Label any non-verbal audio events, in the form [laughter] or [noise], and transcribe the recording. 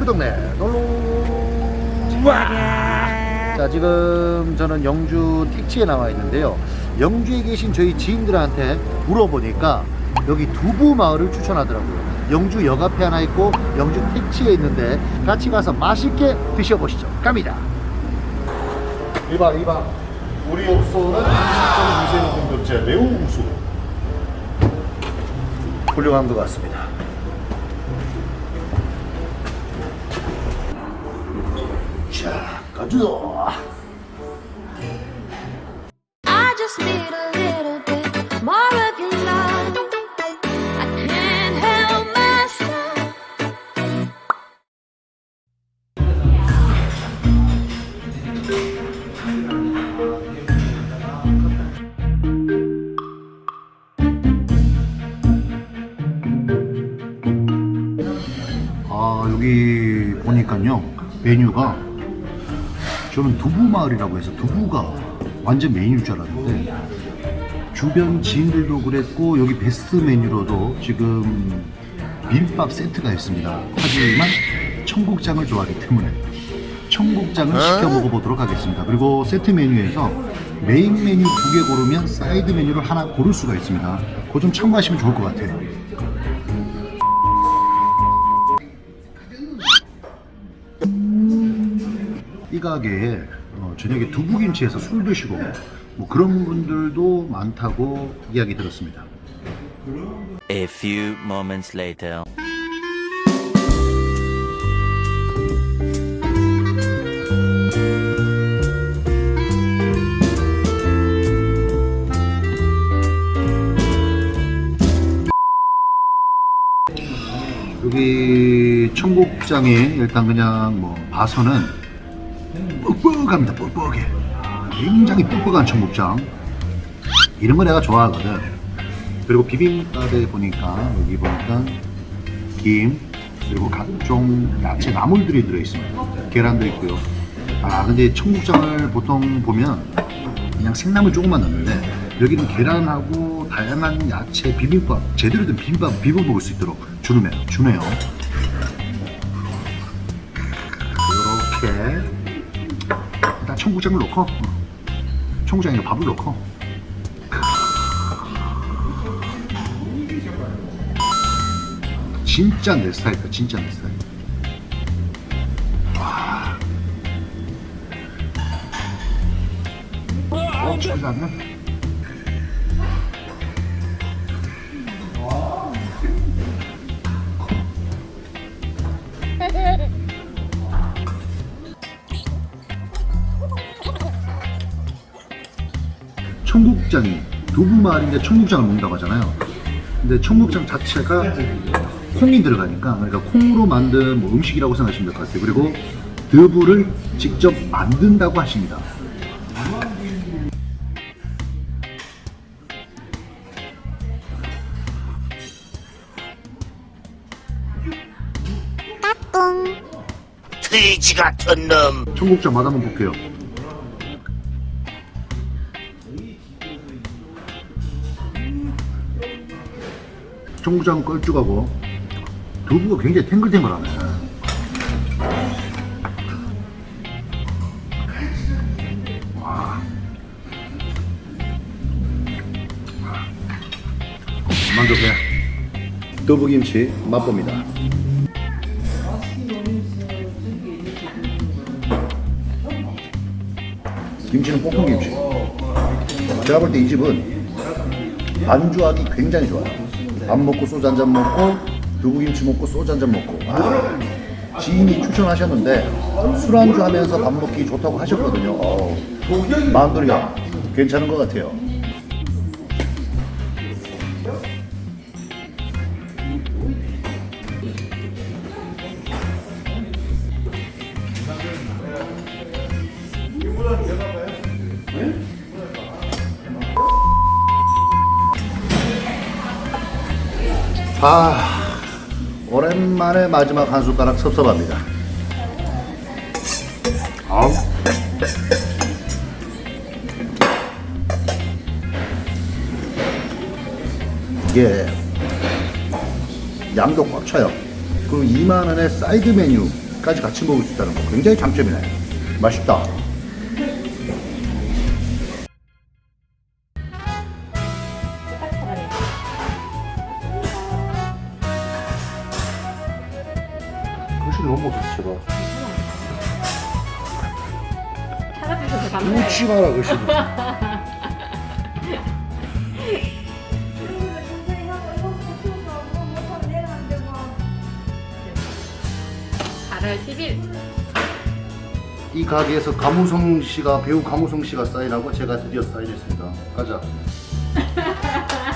우리 동네 놀러 와. 자 지금 저는 영주 택지에 나와 있는데요. 영주에 계신 저희 지인들한테 물어보니까 여기 두부 마을을 추천하더라고요. 영주 역 앞에 하나 있고 영주 택지에 있는데 같이 가서 맛있게 드셔보시죠. 갑니다. 1박 2박 우리 업소는 20.2세는 공급제 매우 우수 훌륭한 것 같습니다 자 가주도 I just need a little bit more of your love. I can't help myself. 아 여기 보니까요 메뉴가 저는 두부 마을이라고 해서 두부가 완전 메뉴일 줄 알았는데 주변 지인들도 그랬고 여기 베스트 메뉴로도 지금 비빔밥 세트가 있습니다. 하지만 청국장을 좋아하기 때문에 청국장을 시켜 먹어보도록 하겠습니다. 그리고 세트 메뉴에서 메인 메뉴 두 개 고르면 사이드 메뉴를 하나 고를 수가 있습니다. 그거 좀 참고하시면 좋을 것 같아요 이 가게에 어, 저녁에 두부김치에서 술 드시고 뭐 그런 분들도 많다고 이야기 들었습니다. A few moments later. 여기 청국장이 일단 그냥 뭐 봐서는 뻑뻑합니다. 뻑뻑해. 굉장히 뻑뻑한 청국장. 이런 거 내가 좋아하거든. 그리고 비빔밥에 보니까 여기 보니까 김 그리고 각종 야채 나물들이 들어있습니다. 계란도 있고요. 아 근데 청국장을 보통 보면 그냥 생나물 조금만 넣는데 여기는 계란하고 다양한 야채 비빔밥 제대로 된 비빔밥 비벼 먹을 수 있도록 주네요. 주네요. 넣고 어. 청국장에 밥을 넣고 진짜 내 스타일이다. 진짜 내 스타일. 와. 어, 잘났네. 청국장이 두부말인데 청국장을 먹는다고 하잖아요. 근데 청국장 자체가 콩이 들어가니까 그러니까 콩으로 만든 뭐 음식이라고 생각하시면 될 것 같아요. 그리고 두부를 직접 만든다고 하십니다. 돼지 같은 놈. 청국장 맛 한번 볼게요. 청국장은 걸쭉하고 두부가 굉장히 탱글탱글하네. 와. 만족해. 두부김치 맛봅니다. 김치는 볶음김치. 제가 볼 때 이 집은 반주하기 굉장히 좋아요. 밥 먹고 소주 한 잔 먹고 두부김치 먹고 소주 한 잔 먹고. 아, 지인이 추천하셨는데 술안주 하면서 밥 먹기 좋다고 하셨거든요. 어, 마음돌이가 괜찮은 것 같아요. 아, 오랜만에 마지막 한 숟가락 섭섭합니다. 아우. 이게 양도 꽉 차요. 그리고 2만 원의 사이드 메뉴 까지 같이 먹을 수 있다는 거 굉장히 장점이네. 맛있다. 그것이 너무 좋더라. 찾아주셔서 감사해요. 그것이. 팔월 10일 이 가게에서 가무성 씨가 배우 가무성 씨가 사인하고 제가 드디어 사인했습니다. 가자. [laughs]